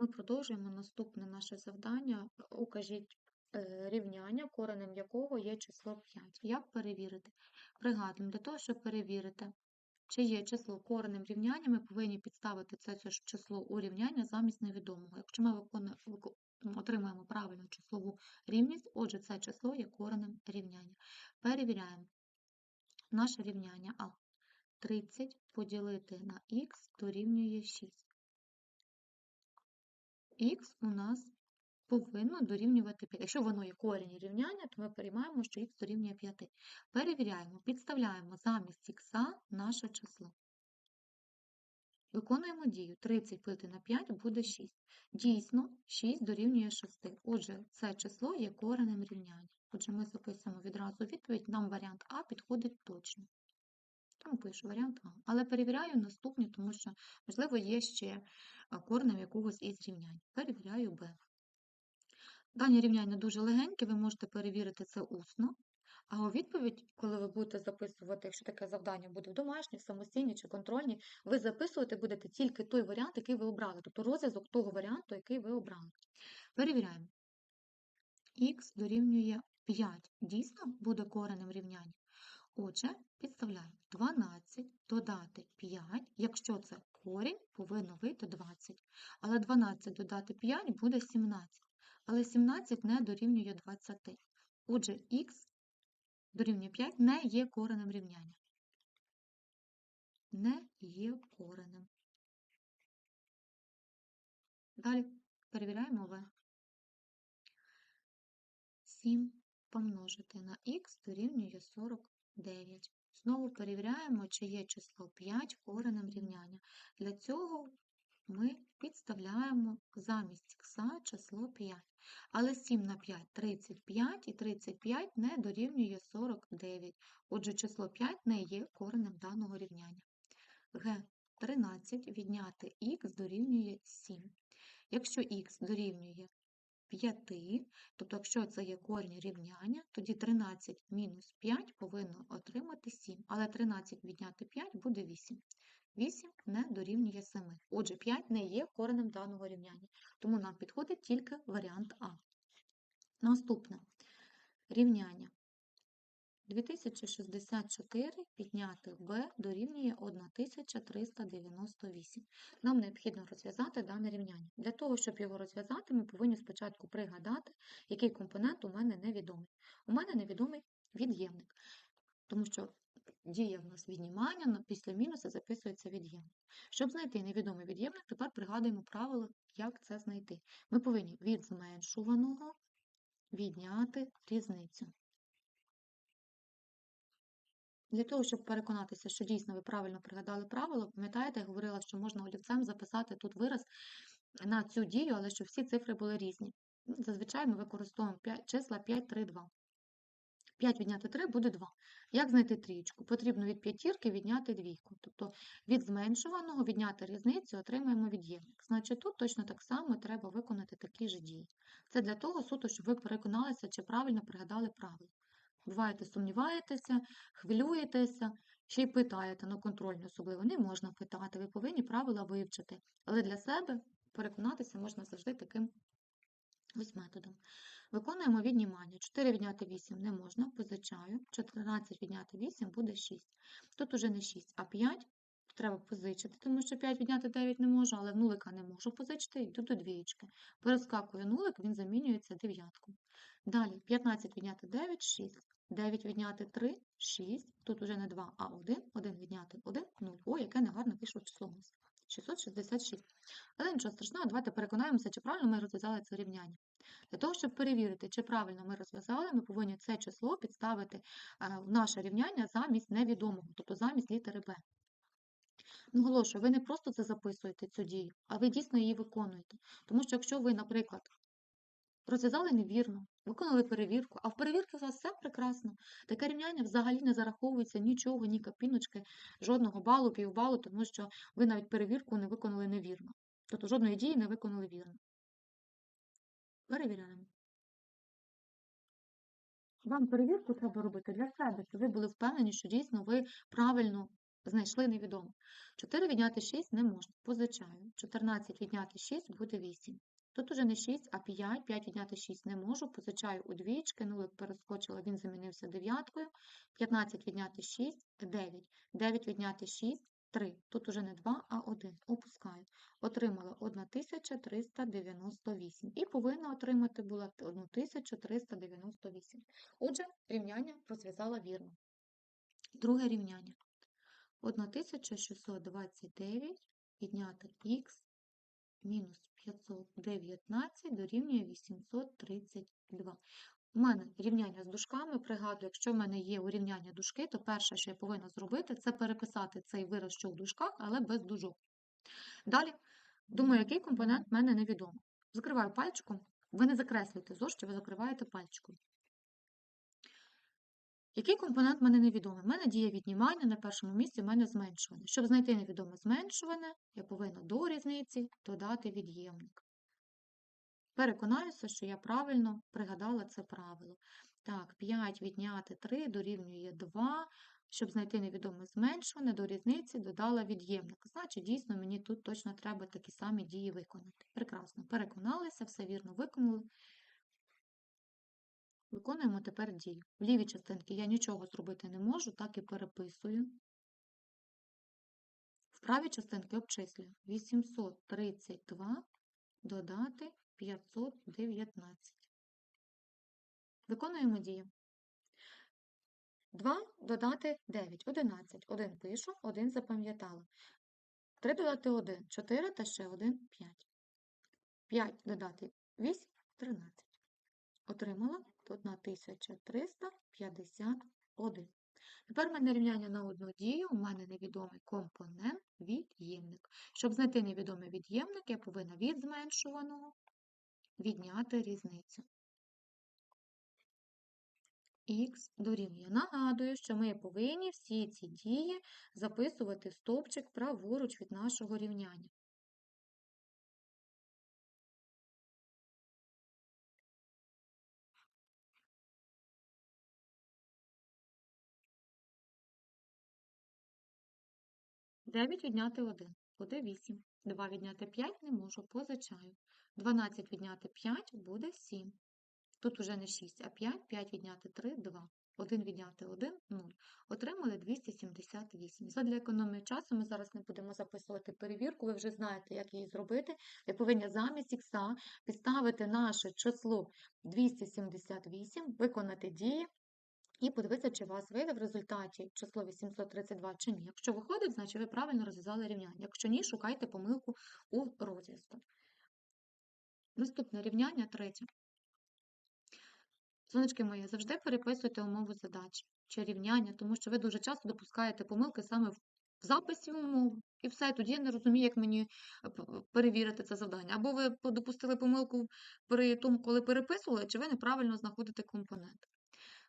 Ми продовжуємо наступне наше завдання. Укажіть е, рівняння, коренем якого є число 5. Як перевірити? Пригадуємо, для того, щоб перевірити, чи є число коренем рівняння, ми повинні підставити це число у рівняння замість невідомого. Якщо ми отримаємо правильну числову рівність, отже, це число є коренем рівняння. Перевіряємо наше рівняння А. 30 поділити на х дорівнює 6. Х у нас повинно дорівнювати 5. Якщо воно є корінь рівняння, то ми приймаємо, що х дорівнює 5. Перевіряємо, підставляємо замість х наше число. Виконуємо дію. 30 поділити на 5 буде 6. Дійсно, 6 дорівнює 6. Отже, це число є коренем рівняння. Отже, ми записуємо відразу відповідь. Нам варіант А підходить точно. Тому пишу варіант А. Але перевіряю наступні, тому що, можливо, є ще а, коренем якогось із рівнянь. Перевіряю Б. Дані рівняння дуже легенькі, ви можете перевірити це усно. А у відповідь, коли ви будете записувати, якщо таке завдання буде в домашній, в самостійній чи контрольній, ви записувати будете тільки той варіант, який ви обрали, тобто розв'язок того варіанту, який ви обрали. Перевіряємо. Х дорівнює 5. Дійсно буде коренем рівняння. Отже, підставляємо 12 додати 5, якщо це корінь, повинно вийти 20. Але 12 додати 5 буде 17. Але 17 не дорівнює 20. Отже, х дорівнює 5 не є коренем рівняння. Не є коренем. Далі перевіряємо В. 7 помножити на х дорівнює 49. Знову перевіряємо, чи є число 5 коренем рівняння. Для цього ми підставляємо замість х число 5. Але 7 на 5 – 35, і 35 не дорівнює 49. Отже, число 5 не є коренем даного рівняння. Г. 13 відняти х дорівнює 7. Якщо х дорівнює 5, тобто якщо це є корінь рівняння, тоді 13 мінус 5 повинно отримати 7, але 13 відняти 5 буде 8. 8 не дорівнює 7. Отже, 5 не є коренем даного рівняння, тому нам підходить тільки варіант А. Наступне рівняння. 2064 підняти b дорівнює 1398. Нам необхідно розв'язати дане рівняння. Для того, щоб його розв'язати, ми повинні спочатку пригадати, який компонент у мене невідомий. У мене невідомий від'ємник, тому що дія в нас віднімання, но після мінуса записується від'ємник. Щоб знайти невідомий від'ємник, тепер пригадуємо правило, як це знайти. Ми повинні від зменшуваного відняти різницю. Для того, щоб переконатися, що дійсно ви правильно пригадали правило, пам'ятаєте, я говорила, що можна олівцем записати тут вираз на цю дію, але щоб всі цифри були різні. Зазвичай ми використовуємо 5, числа 5, 3, 2. 5 відняти 3 буде 2. Як знайти трієчку? Потрібно від п'ятірки відняти двійку. Тобто від зменшуваного відняти різницю отримаємо від'ємник. Значить, тут точно так само треба виконати такі ж дії. Це для того суто, щоб ви переконалися, чи правильно пригадали правило. Буваєте, сумніваєтеся, хвилюєтеся, ще й питаєте на контрольні особливо. Не можна питати, ви повинні правила вивчити. Але для себе переконатися можна завжди таким ось методом. Виконуємо віднімання. 4 відняти 8 не можна, позичаю. 14 відняти 8 буде 6. Тут уже не 6, а 5 треба позичити, тому що 5 відняти 9 не можу, але в нулика не можу позичити, йду до двієчки. Перескакую нулик, він замінюється дев'яткою. Далі 15 відняти 9 – 6. 9 відняти 3 – 6. Тут уже не 2, а 1. 1 відняти 1 – 0. О, яке негарне вийшло число у нас. 666. Але нічого страшного, давайте переконаємося, чи правильно ми розв'язали це рівняння. Для того, щоб перевірити, чи правильно ми розв'язали, ми повинні це число підставити е, в наше рівняння замість невідомого, тобто замість літери Б. Наголошую, ви не просто це записуєте цю дію, а ви дійсно її виконуєте. Тому що якщо ви, наприклад, розв'язали невірно, виконали перевірку, а в перевірці у вас все прекрасно, таке рівняння взагалі не зараховується нічого, ні копіночки, жодного балу, півбалу, тому що ви навіть перевірку не виконали невірно. Тобто жодної дії не виконали вірно. Перевіряємо. Вам перевірку треба робити для себе, щоб ви були впевнені, що дійсно ви правильно Знайшли невідомо. 4 відняти 6 не можна. Позичаю. 14 відняти 6 буде 8. Тут уже не 6, а 5. 5 відняти 6 не можу. Позичаю у двічки. Нулик перескочила, він замінився дев'яткою. 15 відняти 6 9. 9 відняти 6 3. Тут уже не 2, а 1. Опускаю. Отримала 1398. І повинна отримати була 1398. Отже, рівняння розв'язала вірно. Друге рівняння. 1629 відняти х мінус 519 дорівнює 832. У мене рівняння з дужками. Пригадую, якщо в мене є урівняння дужки, то перше, що я повинна зробити, це переписати цей вираз, що в дужках, але без дужок. Далі, думаю, який компонент в мене невідомий. Закриваю пальчиком. Ви не закреслюєте зошті, ви закриваєте пальчиком. Який компонент в мене невідомий? У мене діє віднімання, на першому місці в мене зменшуване. Щоб знайти невідоме зменшуване, я повинна до різниці додати від'ємник. Переконаюся, що я правильно пригадала це правило. Так, 5 відняти 3 дорівнює 2. Щоб знайти невідоме зменшуване, до різниці додала від'ємник. Значить, дійсно, мені тут точно треба такі самі дії виконати. Прекрасно. Переконалися, все вірно виконали. Виконуємо тепер дію. В лівій частинці я нічого зробити не можу, так і переписую. В правій частинці обчислюю 832 додати 519. Виконуємо дію. 2 додати 9, 11. 1 пишу, 1 запам'ятала. 3 додати 1, 4 та ще 1 5. 5 додати 8, 13. Отримала 1351. Тепер в мене рівняння на одну дію, у мене невідомий компонент від'ємник. Щоб знайти невідомий від'ємник, я повинна від зменшуваного відняти різницю. Х дорівнює. Нагадую, що ми повинні всі ці дії записувати в стовпчик праворуч від нашого рівняння. Дев'ять відняти 1 буде 8. 2 відняти 5 не можу, позичаю. 12 відняти 5 буде 7. Тут уже не 6, а 5, 5 відняти 3 2. 1 відняти 1 0. Отримали 278. Задля економії часу ми зараз не будемо записувати перевірку, ви вже знаєте, як її зробити. Ви повинні замість х підставити наше число 278, виконати дії. І подивитися, чи у вас вийде в результаті число 832 чи ні. Якщо виходить, значить ви правильно розв'язали рівняння. Якщо ні, шукайте помилку у розв'язку. Наступне рівняння третє. Сонечки мої, завжди переписуйте умову задачі чи рівняння, тому що ви дуже часто допускаєте помилки саме в записі умов. І все, тоді я не розумію, як мені перевірити це завдання. Або ви допустили помилку при тому, коли переписували, чи ви неправильно знаходите компонент.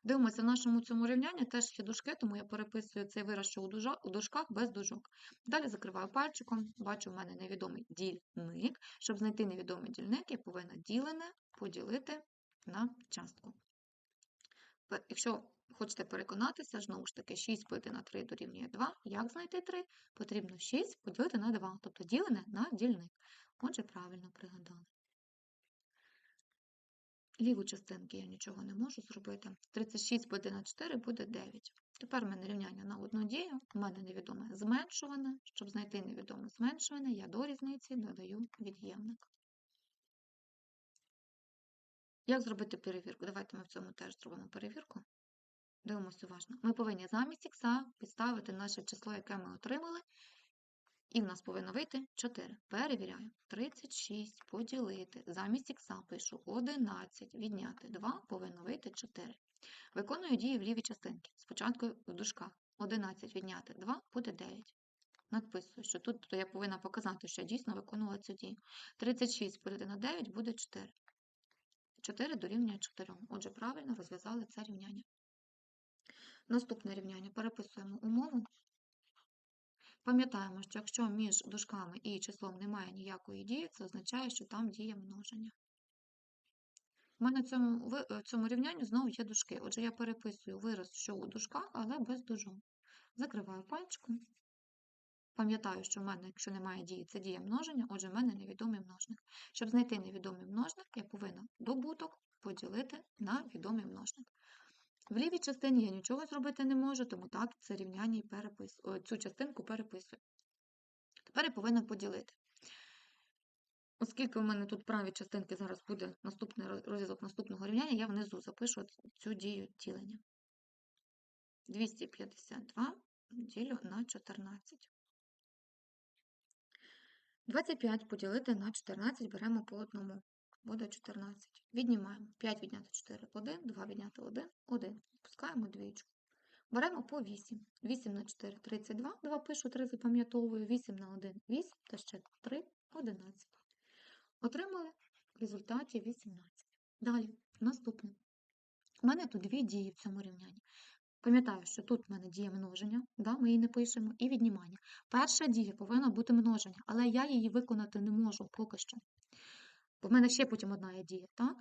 Дивимося, в нашому цьому рівнянні теж є дужки, тому я переписую цей вираз, що у дужках без дужок. Далі закриваю пальчиком, бачу, в мене невідомий дільник. Щоб знайти невідомий дільник, я повинна ділене поділити на частку. Якщо хочете переконатися, знову ж таки, 6 поділити на 3 дорівнює 2. Як знайти 3? Потрібно 6 поділити на 2, тобто ділене на дільник. Отже, правильно пригадали. Ліву частинки я нічого не можу зробити. 36 поділити на 4 буде 9. Тепер в мене рівняння на одну дію, у мене невідоме зменшуване. Щоб знайти невідоме зменшуване, я до різниці додаю від'ємник. Як зробити перевірку? Давайте ми в цьому теж зробимо перевірку. Дивимося уважно. Ми повинні замість х підставити наше число, яке ми отримали, і в нас повинно вийти 4. Перевіряю. 36 поділити. Замість х пишу 11, відняти 2, повинно вийти 4. Виконую дії в лівій частинці. Спочатку в дужках. 11 відняти 2 буде 9. Надписую, що тут я повинна показати, що я дійсно виконувала цю дію. 36 поділити на 9 буде 4. 4 дорівнює 4. Отже, правильно розв'язали це рівняння. Наступне рівняння переписуємо умову. Пам'ятаємо, що якщо між дужками і числом немає ніякої дії, це означає, що там діє множення. У мене в цьому, в цьому рівнянні знову є дужки. Отже, я переписую вираз, що у дужках, але без дужок. Закриваю пальчиком. Пам'ятаю, що в мене, якщо немає дії, це дія множення, отже, в мене невідомий множник. Щоб знайти невідомий множник, я повинна добуток поділити на відомий множник. В лівій частині я нічого зробити не можу, тому так це рівняння і переписую. Цю частинку переписую. Тепер я повинна поділити. Оскільки у мене тут праві частинки зараз буде наступний роз- розв'язок наступного рівняння, я внизу запишу цю дію ділення. 252 ділю на 14. 25 поділити на 14 беремо по одному. Буде 14. Віднімаємо. 5 відняти 4 – 1, 2 відняти 1 – 1. Пускаємо двічку. Беремо по 8. 8 на 4 – 32. 2 пишу, 3 запам'ятовую. 8 на 1 – 8, та ще 3 – 11. Отримали в результаті 18. Далі, наступне. У мене тут дві дії в цьому рівнянні. Пам'ятаю, що тут в мене дія множення, да, ми її не пишемо, і віднімання. Перша дія повинна бути множення, але я її виконати не можу поки що. Бо в мене ще потім одна є дія. Так?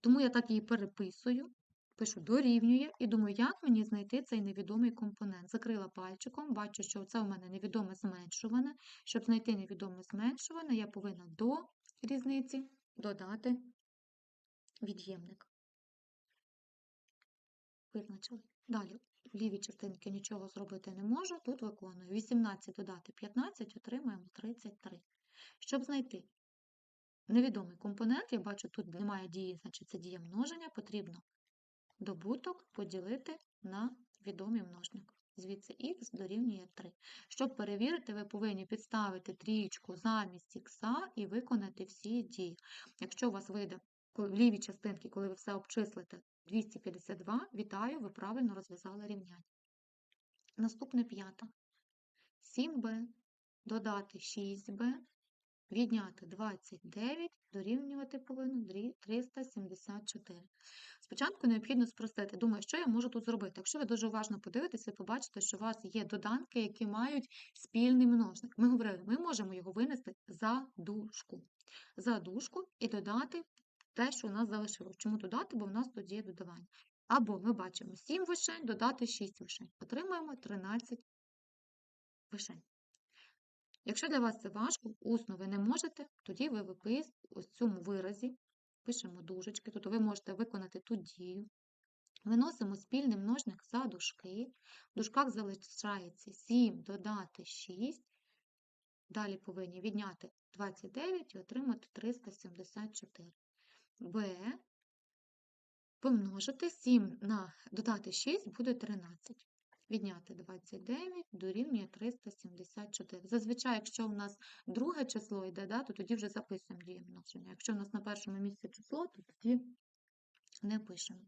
Тому я так її переписую, пишу дорівнює і думаю, як мені знайти цей невідомий компонент. Закрила пальчиком, бачу, що це у мене невідоме зменшуване. Щоб знайти невідоме зменшуване, я повинна до різниці додати від'ємник. Визначили. Далі, в лівій частинці нічого зробити не можу, тут виконую. 18 додати 15, отримаємо 33. Щоб знайти невідомий компонент, я бачу, тут немає дії, значить це дія множення, потрібно добуток поділити на відомий множник. Звідси х дорівнює 3. Щоб перевірити, ви повинні підставити трієчку замість х і виконати всі дії. Якщо у вас вийде в лівій частинці, коли ви все обчислите 252, вітаю, ви правильно розв'язали рівняння. Наступне п'ята. 7b додати 6b, відняти 29, дорівнювати повинно 374. Спочатку необхідно спростити. Думаю, що я можу тут зробити. Якщо ви дуже уважно подивитеся, побачите, що у вас є доданки, які мають спільний множник. Ми говорили, ми можемо його винести за дужку. За дужку і додати те, що у нас залишилось. Чому додати? Бо в нас тут є додавання. Або ми бачимо 7 вишень, додати 6 вишень. Отримаємо 13 вишень. Якщо для вас це важко, усно ви не можете, тоді ви виписуєте ось в цьому виразі, пишемо дужечки, тобто ви можете виконати ту дію. Виносимо спільний множник за дужки. В дужках залишається 7 додати 6. Далі повинні відняти 29 і отримати 374. b помножити 7 на додати 6 буде 13. Відняти 29 дорівнює 374. Зазвичай, якщо у нас друге число йде, да, то тоді вже записуємо дії множення. Якщо у нас на першому місці число, то тоді не пишемо.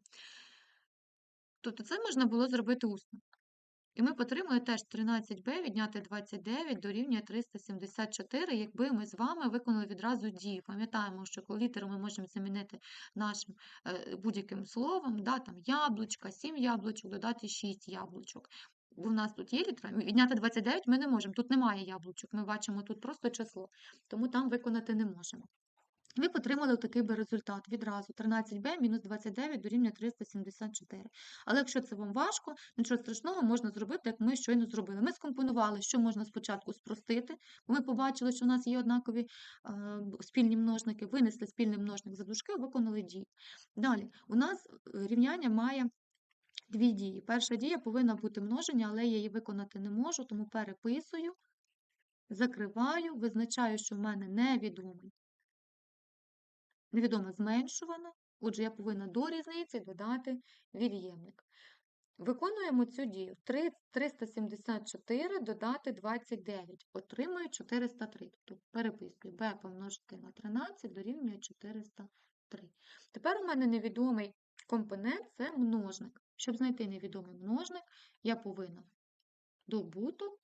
Тобто це можна було зробити усно. І ми отримуємо теж 13b відняти 29 дорівнює 374, якби ми з вами виконали відразу дію. Пам'ятаємо, що літеру ми можемо замінити нашим е, будь-яким словом, да, там яблучка, 7 яблучок, додати 6 яблучок. Бо в нас тут є літера, відняти 29 ми не можемо, тут немає яблучок, ми бачимо тут просто число, тому там виконати не можемо. Ви отримали такий би результат відразу 13b мінус 29 дорівнює 374. Але якщо це вам важко, нічого страшного можна зробити, як ми щойно зробили. Ми скомпонували, що можна спочатку спростити, ми побачили, що у нас є однакові е, спільні множники, винесли спільний множник за дужки, виконали дію. Далі, у нас рівняння має дві дії. Перша дія повинна бути множення, але я її виконати не можу, тому переписую, закриваю, визначаю, що в мене невідомий невідоме зменшуване, отже, я повинна до різниці додати від'ємник. Виконуємо цю дію. 3, 374 додати 29, отримую 403. Тобто переписую b помножити на 13 дорівнює 403. Тепер у мене невідомий компонент це множник. Щоб знайти невідомий множник, я повинна добуток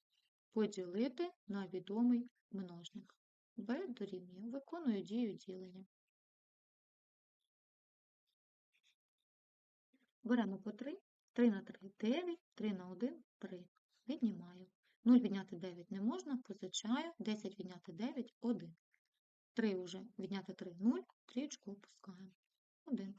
поділити на відомий множник. b дорівнює. Виконую дію ділення. Беремо по 3, 3 на 3 – 9, 3 на 1 – 3. Віднімаю. 0 відняти 9 не можна, позичаю, 10 відняти 9 – 1. 3 вже відняти 3 – 0, трічку опускаємо. 1.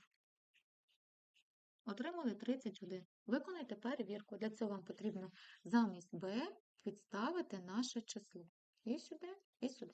Отримали 31. Виконайте перевірку. Для цього вам потрібно замість b підставити наше число. І сюди, і сюди.